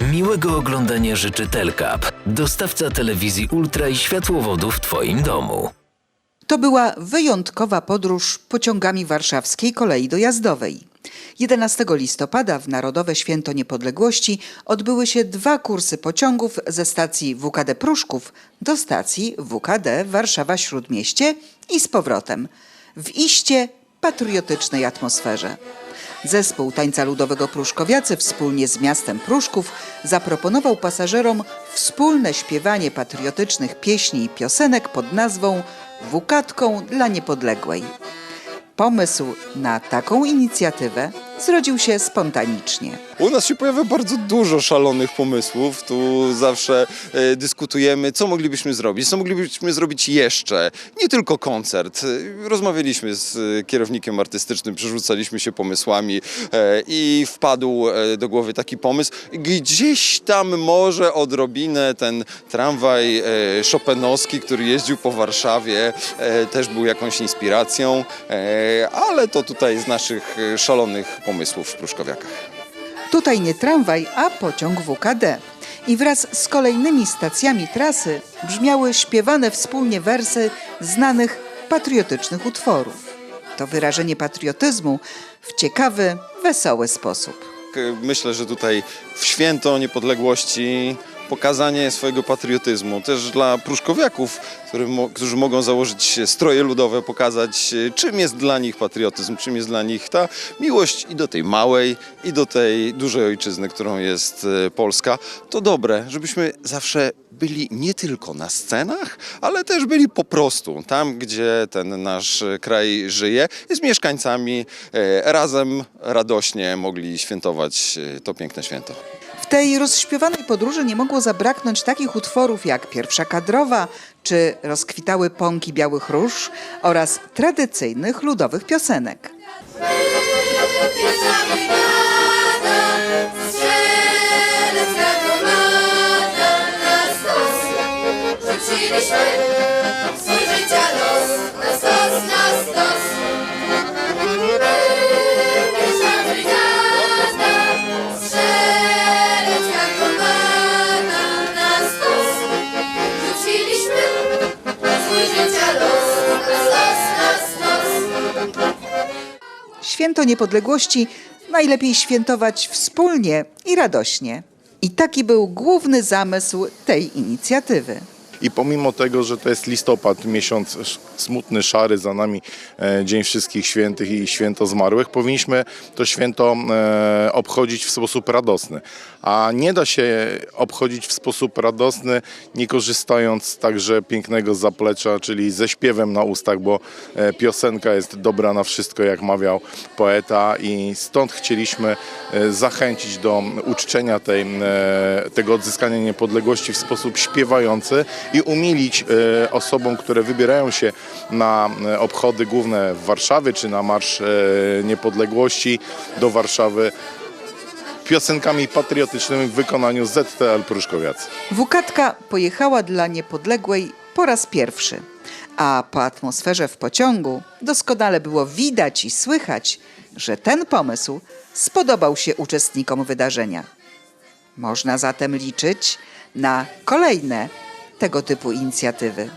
Miłego oglądania życzy Telkap, dostawca telewizji Ultra i światłowodu w Twoim domu. To była wyjątkowa podróż pociągami warszawskiej kolei dojazdowej. 11 listopada w Narodowe Święto Niepodległości odbyły się dwa kursy pociągów ze stacji WKD Pruszków do stacji WKD Warszawa Śródmieście i z powrotem w iście patriotycznej atmosferze. Zespół tańca ludowego Pruszkowiacy wspólnie z miastem Pruszków zaproponował pasażerom wspólne śpiewanie patriotycznych pieśni i piosenek pod nazwą Wukatką dla Niepodległej. Pomysł na taką inicjatywę zrodził się spontanicznie. U nas się pojawia bardzo dużo szalonych pomysłów. Tu zawsze e, dyskutujemy, co moglibyśmy zrobić, co moglibyśmy zrobić jeszcze. Nie tylko koncert. E, Rozmawialiśmy z e, kierownikiem artystycznym, przerzucaliśmy się pomysłami i wpadł do głowy taki pomysł. Gdzieś tam może odrobinę ten tramwaj Chopinowski, który jeździł po Warszawie, też był jakąś inspiracją, ale to tutaj z naszych szalonych pomysłów w Pruszkowiakach. Tutaj nie tramwaj, a pociąg WKD. I wraz z kolejnymi stacjami trasy brzmiały śpiewane wspólnie wersy znanych patriotycznych utworów. To wyrażenie patriotyzmu w ciekawy, wesoły sposób. Myślę, że tutaj w święto niepodległości pokazanie swojego patriotyzmu, też dla pruszkowiaków, którzy, mo- którzy mogą założyć stroje ludowe, pokazać e, czym jest dla nich patriotyzm, czym jest dla nich ta miłość i do tej małej, i do tej dużej ojczyzny, którą jest e, Polska. To dobre, żebyśmy zawsze byli nie tylko na scenach, ale też byli po prostu tam, gdzie ten nasz e, kraj żyje i z mieszkańcami razem radośnie mogli świętować to piękne święto. Tej rozśpiewanej podróży nie mogło zabraknąć takich utworów jak Pierwsza Kadrowa czy Rozkwitały pąki białych róż oraz tradycyjnych ludowych piosenek. Święto niepodległości najlepiej świętować wspólnie i radośnie. I taki był główny zamysł tej inicjatywy. I pomimo tego, że to jest listopad, miesiąc smutny, szary, za nami e, Dzień Wszystkich Świętych i Święto Zmarłych, powinniśmy to święto e, obchodzić w sposób radosny. A nie da się obchodzić w sposób radosny, nie korzystając także pięknego zaplecza, czyli ze śpiewem na ustach, bo e, piosenka jest dobra na wszystko, jak mawiał poeta i stąd chcieliśmy zachęcić do uczczenia tej, tego odzyskania niepodległości w sposób śpiewający i umilić e, osobom, które wybierają się na e, obchody główne w Warszawie czy na Marsz e, Niepodległości do Warszawy piosenkami patriotycznymi w wykonaniu ZTL Pruszkowiacy. Wukatka pojechała dla niepodległej po raz pierwszy, a po atmosferze w pociągu doskonale było widać i słychać, że ten pomysł spodobał się uczestnikom wydarzenia. Można zatem liczyć na kolejne tego typu inicjatywy.